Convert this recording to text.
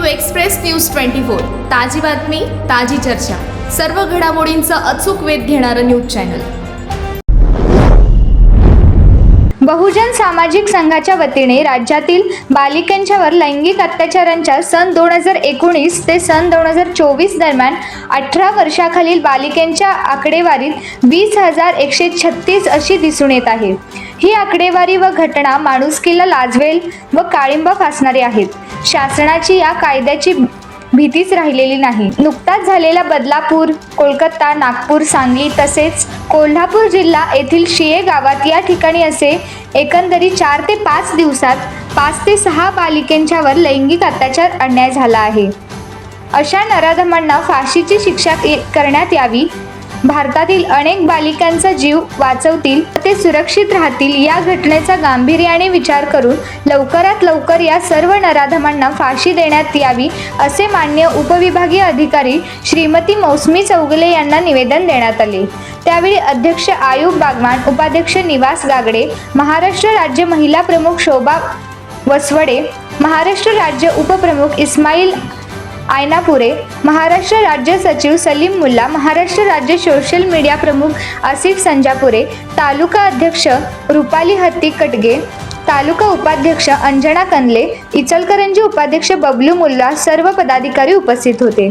Express news twenty four. ताजी बातमी ताजी चर्चा. सर्व घडामोडींचा अचूक वेध घेणारं न्यूज चॅनल. बहुजन सामाजिक संघाच्या वतीने राज्यातील बालिकांच्यावर लैंगिक अत्याचारांच्या सन दोन हजार एकोणीस ते सन दोन हजार चोवीस दरम्यान अठरा वर्षाखालील बालिकांच्या आकडेवारीत वीस हजार एकशे छत्तीस अशी दिसून येत आहे. ही आकडेवारी व घटना माणुसकीला लाजवेल व काळिंबा फासणारी आहेत. शासनाची या कायद्याची भीतीच राहिलेली नाही. नुकताच झालेला बदलापूर कोलकाता नागपूर सांगली तसेच कोल्हापूर जिल्हा येथील शिये गावात या ठिकाणी असे एकंदरीत चार ते पाच दिवसात पाच ते सहा बालिकेंच्यावर लैंगिक अत्याचार अन्याय झाला आहे. अशा नराधमांना फाशीची शिक्षा करण्यात यावी भारतातील अनेक बालिकांचा जीव वाचवतील ते सुरक्षित राहतील या घटनेचा गांभीर्याने विचार करून लवकरात लवकर या सर्व नराधमांना फाशी देण्यात यावी असे मान्य उपविभागीय अधिकारी श्रीमती मौसमी चौगले यांना निवेदन देण्यात आले. त्यावेळी अध्यक्ष आयुब बागवान उपाध्यक्ष निवास गागडे महाराष्ट्र राज्य महिला प्रमुख शोभा वसवडे महाराष्ट्र राज्य उपप्रमुख इस्माईल आयनापुरे महाराष्ट्र राज्य सचिव सलीम मुल्ला महाराष्ट्र राज्य सोशल मीडिया प्रमुख आसिफ संजापुरे तालुका अध्यक्ष रुपाली हत्ती कटगे तालुका उपाध्यक्ष अंजना कंदले इचलकरंजी उपाध्यक्ष बबलू मुल्ला सर्व पदाधिकारी उपस्थित होते.